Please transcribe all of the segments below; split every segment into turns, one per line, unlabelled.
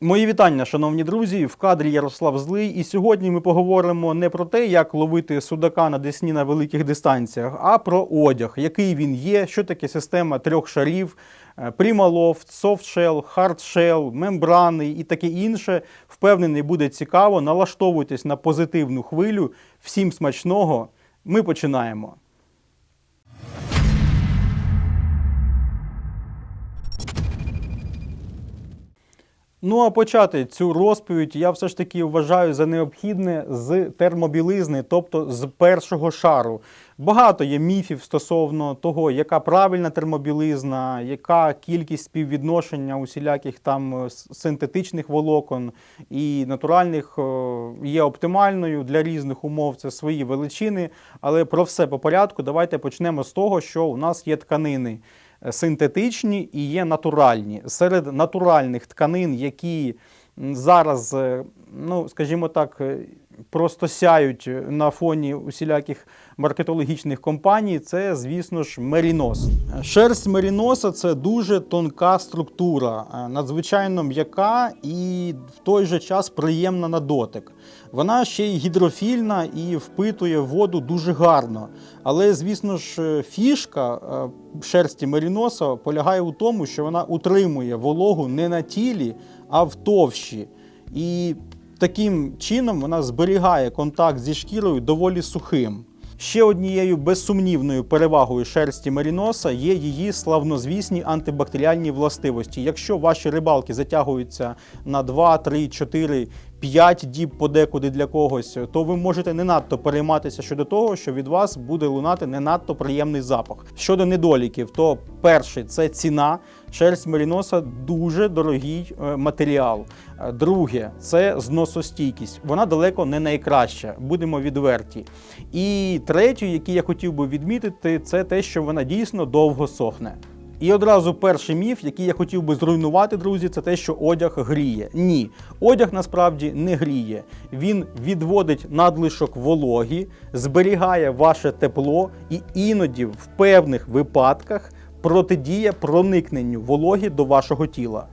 Мої вітання, шановні друзі. В кадрі Ярослав Злий. І сьогодні ми поговоримо не про те, як ловити судака на десні на великих дистанціях, а про одяг, який він є, що таке система трьох шарів, Primaloft, софтшел, хардшел, мембрани і таке інше. Впевнений, буде цікаво. Налаштовуйтесь на позитивну хвилю. Всім смачного. Ми починаємо. Ну а почати цю розповідь я все ж таки вважаю за необхідне з термобілизни, тобто з першого шару. Багато є міфів стосовно того, яка правильна термобілизна, яка кількість співвідношення усіляких там е, синтетичних волокон і натуральних е, є оптимальною для різних умов. Це свої величини. Але про все по порядку. Давайте почнемо з того, що у нас є тканини синтетичні і є натуральні. Серед натуральних тканин, які зараз, е, ну скажімо так, е, просто сяють на фоні усіляких маркетологічних компаній, це, звісно ж, мерінос. Шерсть меріноса це дуже тонка структура, е, надзвичайно м'яка і в той же час приємна на дотик. Вона ще й гідрофільна і впитує воду дуже гарно. Але, звісно ж, е, фішка е, шерсті меріноса полягає у тому, що вона утримує вологу не на тілі, а в товщі. І таким чином вона зберігає контакт зі шкірою доволі сухим. Ще однією безсумнівною перевагою шерсті меріноса є її славнозвісні антибактеріальні властивості. Якщо ваші рибалки затягуються на 2, 3, 4, 5 діб подекуди для когось, то ви можете не надто перейматися щодо того, що від вас буде лунати не надто приємний запах. Щодо недоліків, то перший це ціна. Шерсть меріноса дуже дорогий е, матеріал. Е, Друге, це зносостійкість. Вона далеко не найкраща, будемо відверті. І третє, який я хотів би відмітити, це те, що вона дійсно довго сохне. І одразу перший міф, який я хотів би зруйнувати, друзі, це те, що одяг гріє. Ні, одяг насправді не гріє. Він відводить надлишок вологі, зберігає ваше тепло і іноді в певних випадках протидіє проникненню вологі до вашого тіла.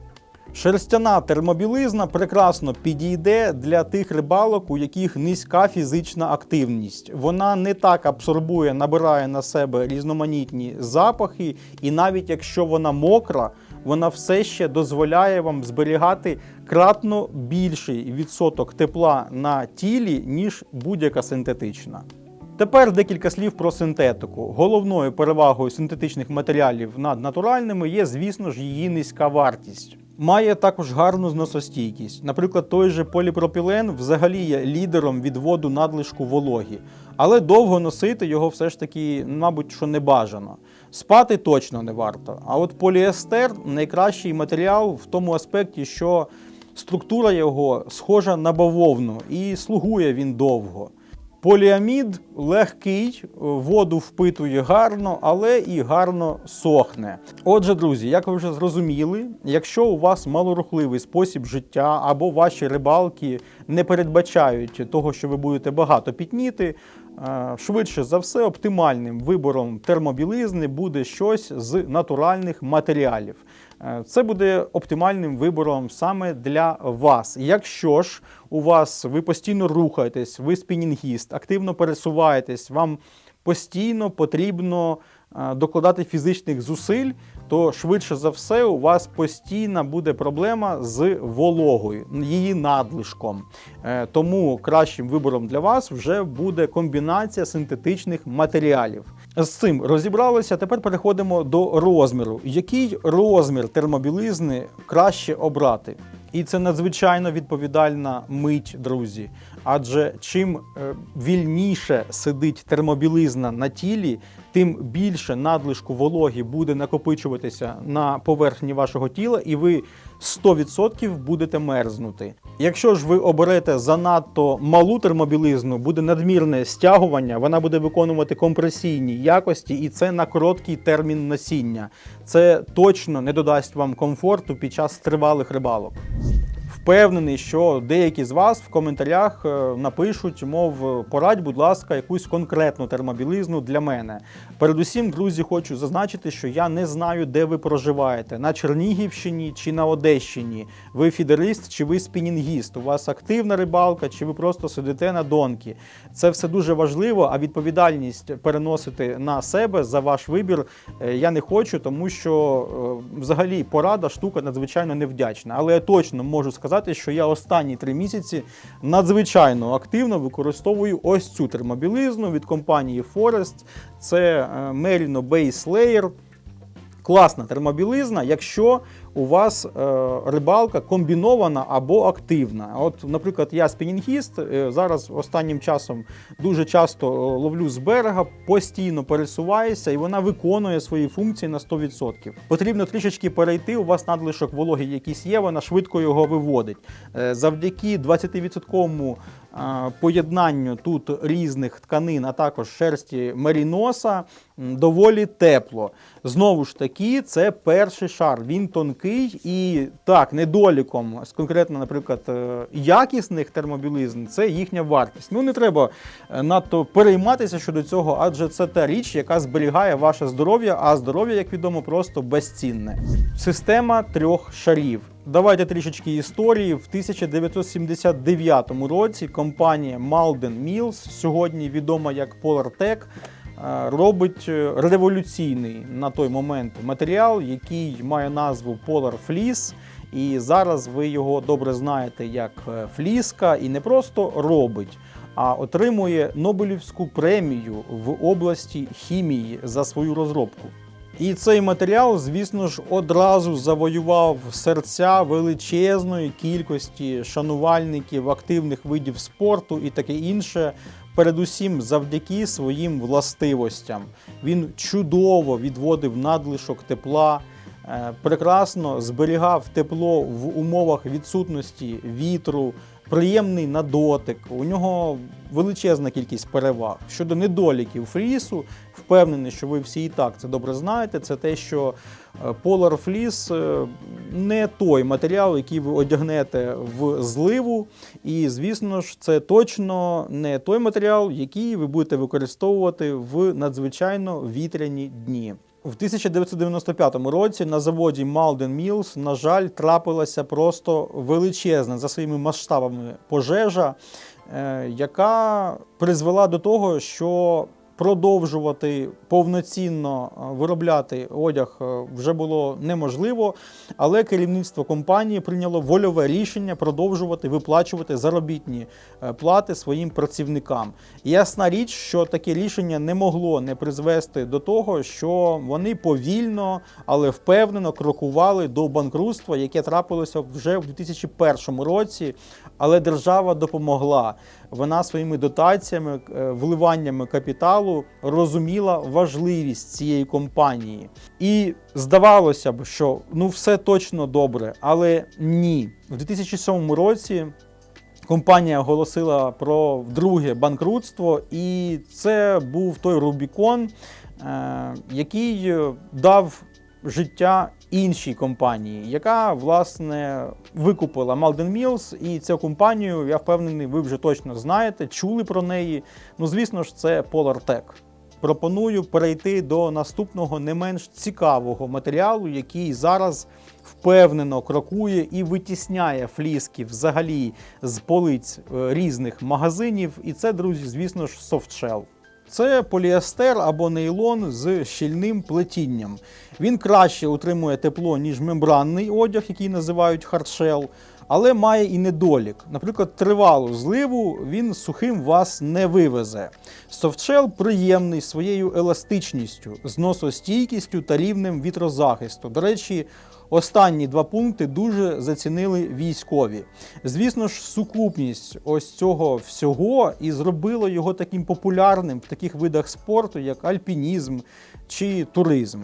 Шерстяна термобілизна прекрасно підійде для тих рибалок, у яких низька фізична активність. Вона не так абсорбує, набирає на себе різноманітні запахи, і навіть якщо вона мокра, вона все ще дозволяє вам зберігати кратно більший відсоток тепла на тілі, ніж будь-яка синтетична. Тепер декілька слів про синтетику. Головною перевагою синтетичних матеріалів над натуральними є, звісно ж, її низька вартість. Має також гарну зносостійкість. Наприклад, той же поліпропілен взагалі є лідером відводу надлишку вологі, але довго носити його все ж таки, мабуть, що не бажано. Спати точно не варто. А от поліестер найкращий матеріал в тому аспекті, що структура його схожа на бавовну і слугує він довго. Поліамід легкий, воду впитує гарно, але і гарно сохне. Отже, друзі, як ви вже зрозуміли, якщо у вас малорухливий спосіб життя або ваші рибалки не передбачають того, що ви будете багато пітніти, е, швидше за все, оптимальним вибором термобілизни буде щось з натуральних матеріалів. Е, Це буде оптимальним вибором саме для вас. Якщо ж у вас ви постійно рухаєтесь, ви спінінгіст, активно пересуваєтесь, вам постійно потрібно е, докладати фізичних зусиль, то швидше за все у вас постійна буде проблема з вологою, її надлишком. Е, Тому кращим вибором для вас вже буде комбінація синтетичних матеріалів. З цим розібралися. Тепер переходимо до розміру. Який розмір термобілизни краще обрати? І це надзвичайно відповідальна мить, друзі. Адже чим е, вільніше сидить термобілизна на тілі, тим більше надлишку вологі буде накопичуватися на поверхні вашого тіла, і ви 100% будете мерзнути. Якщо ж ви оберете занадто малу термобілизну, буде надмірне стягування, вона буде виконувати компресійні якості, і це на короткий термін носіння. Це точно не додасть вам комфорту під час тривалих рибалок. Впевнений, що деякі з вас в коментарях е, напишуть, мов, порадь, будь ласка, якусь конкретну термобілизну для мене. Передусім, друзі, хочу зазначити, що я не знаю, де ви проживаєте: на Чернігівщині чи на Одещині. Ви фідерист чи ви спінінгіст? У вас активна рибалка, чи ви просто сидите на донки? Це все дуже важливо, а відповідальність переносити на себе за ваш вибір е, я не хочу, тому що е, взагалі порада штука надзвичайно невдячна. Але я точно можу сказати, що я останні три місяці надзвичайно активно використовую ось цю термобілизну від компанії Forest. Це е, Merino Base Layer. Класна термобілизна, якщо у вас е, рибалка комбінована або активна. От, наприклад, я спінінгіст, е, зараз останнім часом дуже часто е, ловлю з берега, постійно пересуваюся, і вона виконує свої функції на 100%. Потрібно трішечки перейти. У вас надлишок вологи якийсь є, вона швидко його виводить. Завдяки 20% е, поєднанню тут різних тканин, а також шерсті меріноса, доволі тепло. Знову ж таки, це перший шар. Він тонкий і так, недоліком з конкретно, наприклад, е, якісних термобілизн це їхня вартість. Ну не треба е, надто перейматися щодо цього, адже це та річ, яка зберігає ваше здоров'я, а здоров'я, як відомо, просто безцінне. Система трьох шарів. Давайте трішечки історії. В 1979 році компанія Malden Mills, сьогодні відома як Polartec, е, робить е, революційний на той момент матеріал, який має назву Polar Fleece. І зараз ви його добре знаєте як е, фліска, і не просто робить, а отримує Нобелівську премію в області хімії за свою розробку. І цей матеріал, звісно ж, одразу завоював серця величезної кількості шанувальників активних видів спорту і таке інше. Передусім завдяки своїм властивостям. Він чудово відводив надлишок тепла, е, прекрасно зберігав тепло в умовах відсутності вітру, приємний на дотик. У нього величезна кількість переваг. Щодо недоліків флісу, впевнений, що ви всі і так це добре знаєте. Це те, що е, Polar Fleece е, не той матеріал, який ви одягнете в зливу. І, звісно ж, це точно не той матеріал, який ви будете використовувати в надзвичайно вітряні дні. В 1995 році на заводі Malden Mills, на жаль, трапилася просто величезна за своїми масштабами пожежа, е, яка призвела до того, що продовжувати повноцінно е, виробляти одяг е, вже було неможливо, але керівництво компанії прийняло вольове рішення продовжувати виплачувати заробітні е, плати своїм працівникам. Ясна річ, що таке рішення не могло не призвести до того, що вони повільно, але впевнено крокували до банкрутства, яке трапилося вже в 2001 році. Але держава допомогла. Вона своїми дотаціями, вливаннями капіталу розуміла важливість цієї компанії. І здавалося б, що ну все точно добре, але ні. В 2007 році компанія оголосила про друге банкрутство, і це був той Рубікон, е, який дав життя іншій компанії, яка власне викупила Malden Mills, і цю компанію, я впевнений, ви вже точно знаєте, чули про неї. Ну, звісно ж, це Polartec. Пропоную перейти до наступного не менш цікавого матеріалу, який зараз впевнено крокує і витісняє фліски взагалі з полиць е, різних магазинів. І це, друзі, звісно ж, софтшел. Це поліестер або нейлон з щільним плетінням. Він краще утримує тепло, ніж мембранний одяг, який називають хардшел, але має і недолік. Наприклад, тривалу зливу він сухим вас не вивезе. Софтшел приємний своєю еластичністю, зносостійкістю та рівнем вітрозахисту. До речі, Останні два пункти дуже зацінили військові. Звісно ж, сукупність ось цього всього і зробило його таким популярним в таких видах спорту, як альпінізм чи туризм.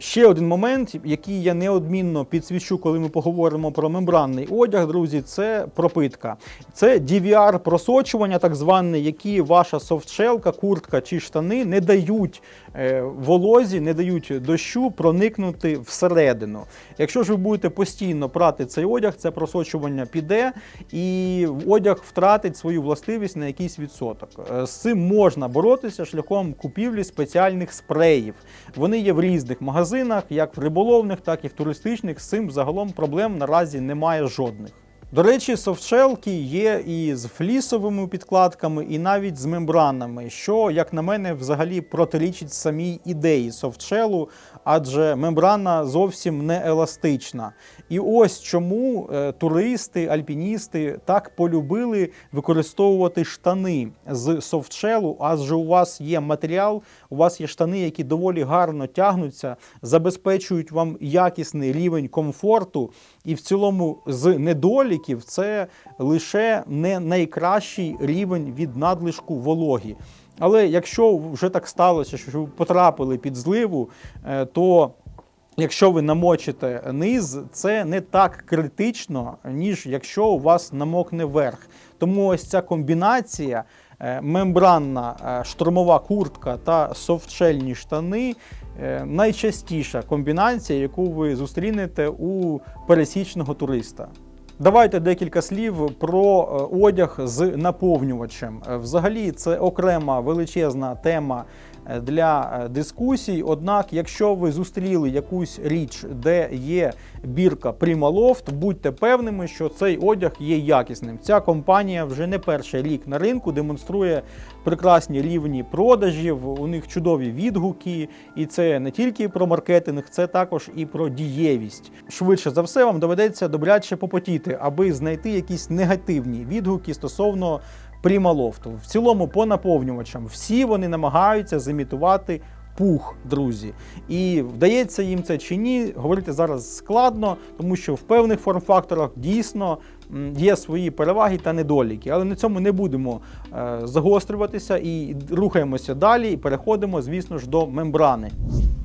Ще один момент, який я неодмінно підсвічу, коли ми поговоримо про мембранний одяг, друзі, це пропитка. Це DVR просочування, так зване, які ваша софтшелка, куртка чи штани не дають е, волозі, не дають дощу проникнути всередину. Якщо ж ви будете постійно прати цей одяг, це просочування піде, і одяг втратить свою властивість на якийсь відсоток. Е, З цим можна боротися шляхом купівлі спеціальних спреїв. Вони є в різних магазинах, як в риболовних, так і в туристичних. З цим загалом проблем наразі немає жодних. До речі, софтшелки є і з флісовими підкладками, і навіть з мембранами, що, як на мене, взагалі протирічить самій ідеї софтшелу, адже мембрана зовсім не еластична. І ось чому е, туристи, альпіністи так полюбили використовувати штани з софтшелу, адже у вас є матеріал, у вас є штани, які доволі гарно тягнуться, забезпечують вам якісний рівень комфорту. І в цілому з недоліків це лише не найкращий рівень від надлишку вологі. Але якщо вже так сталося, що ви потрапили під зливу, е, то якщо ви намочите низ, це не так критично, ніж якщо у вас намокне верх. Тому ось ця комбінація. е, Мембранна е, штурмова куртка та софтшельні штани найчастіша комбінація, яку ви зустрінете у пересічного туриста. Давайте декілька слів про е, одяг з наповнювачем. Е, Взагалі, це окрема величезна тема е, для е, дискусій. Однак, якщо ви зустріли якусь річ, де є бірка Primaloft, будьте певними, що цей одяг є якісним. Ця компанія вже не перший рік на ринку демонструє прекрасні рівні продажів. У них чудові відгуки, і це не тільки про маркетинг, це також і про дієвість. Швидше за все, вам доведеться добряче попотіти, аби знайти якісь негативні відгуки стосовно Primaloft. В цілому, по наповнювачам, всі вони намагаються зімітувати пух, друзі. І вдається їм це чи ні, говорити зараз складно, тому що в певних форм-факторах дійсно є свої переваги та недоліки. Але на цьому не будемо е, загострюватися і рухаємося далі, і переходимо, звісно ж, до мембрани.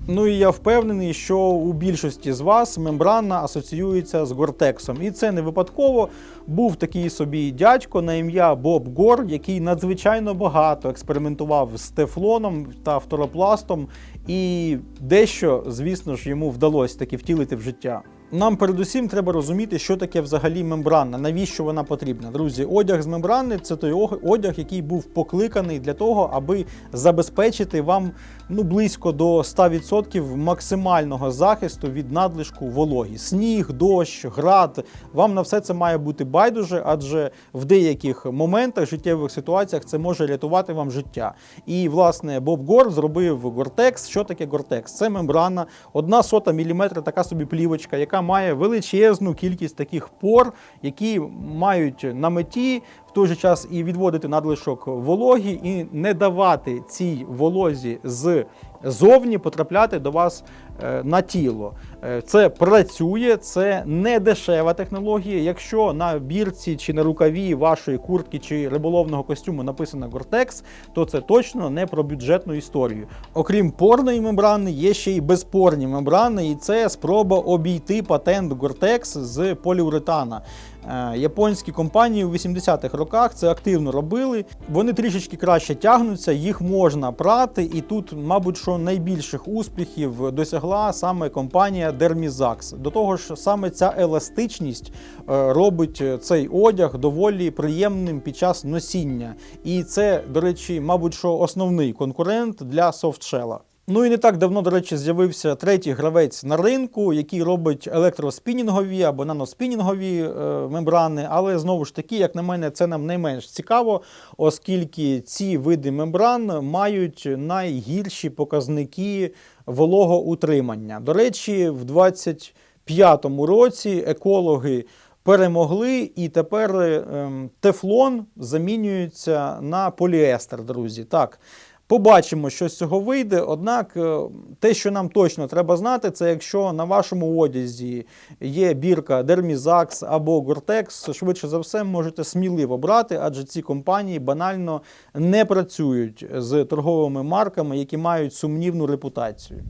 Ну і я впевнений, що у більшості з вас мембрана асоціюється з гортексом. І це не випадково. Був такий собі дядько на ім'я Боб Гор, який надзвичайно багато експериментував з тефлоном та фторопластом, і дещо, звісно ж, йому вдалося таки втілити в життя. Нам передусім треба розуміти, що таке взагалі мембрана, навіщо вона потрібна. Друзі, одяг з мембрани це той одяг, який був покликаний для того, аби забезпечити вам ну, близько до 100% максимального захисту від надлишку вологі. Сніг, дощ, град. Вам на все це має бути байдуже, адже в деяких моментах, життєвих ситуаціях це може рятувати вам життя. І, власне, Боб Гор зробив Гортекс. Що таке Гортекс? Це мембрана, одна сота міліметра, така собі плівочка, яка має величезну кількість таких пор, які мають на меті в той же час і відводити надлишок вологі, і не давати цій волозі з зовні потрапляти до вас е, на тіло. Е, Це працює, це не дешева технологія. Якщо на бірці чи на рукаві вашої куртки чи риболовного костюму написано Гортекс, то це точно не про бюджетну історію. Окрім порної мембрани, є ще й безпорні мембрани, і це спроба обійти патент Гортекс з поліуретана. Е, Японські компанії у 80-х роках це активно робили. Вони трішечки краще тягнуться, їх можна прати, і тут, мабуть, що найбільших успіхів досягла саме компанія Dermizax. До того ж, саме ця еластичність е, робить цей одяг доволі приємним під час носіння. І це, до речі, мабуть, що основний конкурент для софтшела. Ну і не так давно, до речі, з'явився третій гравець на ринку, який робить електроспінінгові або наноспінінгові е, мембрани. Але знову ж таки, як на мене, це нам найменш цікаво, оскільки ці види мембран мають найгірші показники вологоутримання. До речі, в 25-му році екологи перемогли, і тепер ем, тефлон замінюється на поліестер, друзі. Так. Побачимо, що з цього вийде. Однак, е, те, що нам точно треба знати, це якщо на вашому одязі є бірка Дермізакс або Gore-Tex, швидше за все можете сміливо брати, адже ці компанії банально не працюють з торговими марками, які мають сумнівну репутацію.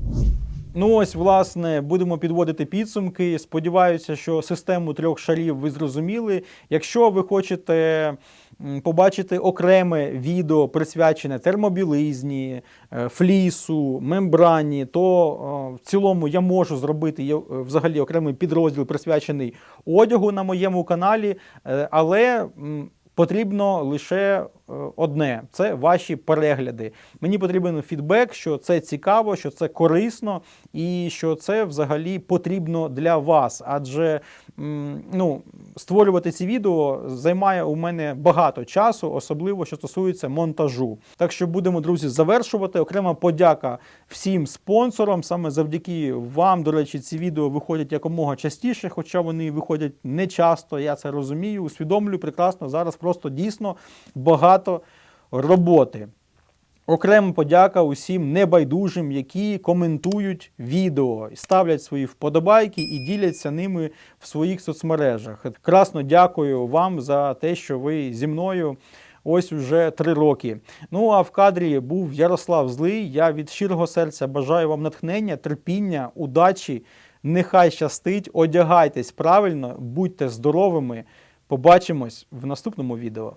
Ну ось, власне, будемо підводити підсумки. Сподіваюся, що систему трьох шарів ви зрозуміли. Якщо ви хочете побачити окреме відео, присвячене термобілизні, е, флісу, мембрані, то е, в цілому я можу зробити е, взагалі окремий підрозділ, присвячений одягу на моєму каналі, але. Потрібно лише е, одне це ваші перегляди. Мені потрібен фідбек, що це цікаво, що це корисно і що це взагалі потрібно для вас. Адже ну, створювати ці відео займає у мене багато часу, особливо що стосується монтажу. Так що будемо, друзі, завершувати. Окрема подяка всім спонсорам. Саме завдяки вам, до речі, ці відео виходять якомога частіше, хоча вони виходять не часто. Я це розумію, усвідомлюю прекрасно. Зараз просто дійсно багато роботи. Окрема подяка усім небайдужим, які коментують відео, ставлять свої вподобайки і діляться ними в своїх соцмережах. Красно дякую вам за те, що ви зі мною ось уже три роки. Ну а в кадрі був Ярослав Злий. Я від щирого серця бажаю вам натхнення, терпіння, удачі. Нехай щастить, одягайтесь правильно, будьте здоровими. Побачимось в наступному відео.